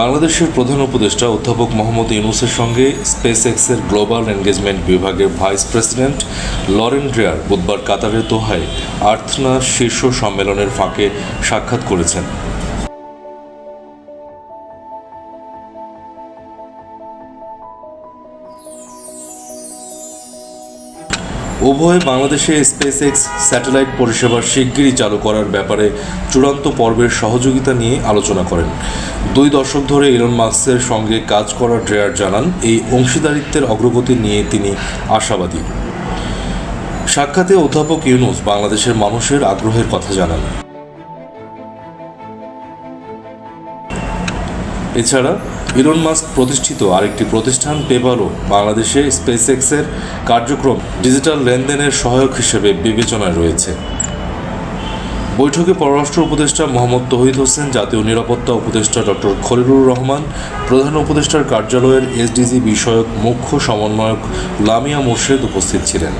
বাংলাদেশের প্রধান উপদেষ্টা অধ্যাপক মোহাম্মদ ইউনুসের সঙ্গে স্পেস এক্সের গ্লোবাল এনগেজমেন্ট বিভাগের ভাইস প্রেসিডেন্ট লরেন ড্রেয়ার বুধবার কাতারের দোহায় আর্থনা শীর্ষ সম্মেলনের ফাঁকে সাক্ষাৎ করেছেন। উভয় বাংলাদেশে স্পেস এক্স স্যাটেলাইট পরিষেবা শিগগিরই চালু করার ব্যাপারে চূড়ান্ত পর্বের সহযোগিতা নিয়ে আলোচনা করেন। দুই দশক ধরে ইলন মার্কসের সঙ্গে কাজ করা ড্রেয়ার জানান, এই অংশীদারিত্বের অগ্রগতি নিয়ে তিনি আশাবাদী। সাক্ষাতে অধ্যাপক ইউনুস বাংলাদেশের মানুষের আগ্রহের কথা জানান। এছাড়া ইলন মাস্ক প্রতিষ্ঠিত আরেকটি প্রতিষ্ঠান পেপারও বাংলাদেশে স্পেস এক্সের কার্যক্রম ডিজিটাল লেনদেনের সহায়ক হিসেবে বিবেচনায় রয়েছে। বৈঠকে পররাষ্ট্র উপদেষ্টা মোহাম্মদ তহিদ হোসেন, জাতীয় নিরাপত্তা উপদেষ্টা ডক্টর খলিলুর রহমান, প্রধান উপদেষ্টার কার্যালয়ের এসডিজি বিষয়ক মুখ্য সমন্বয়ক লামিয়া মোর্শেদ উপস্থিত ছিলেন।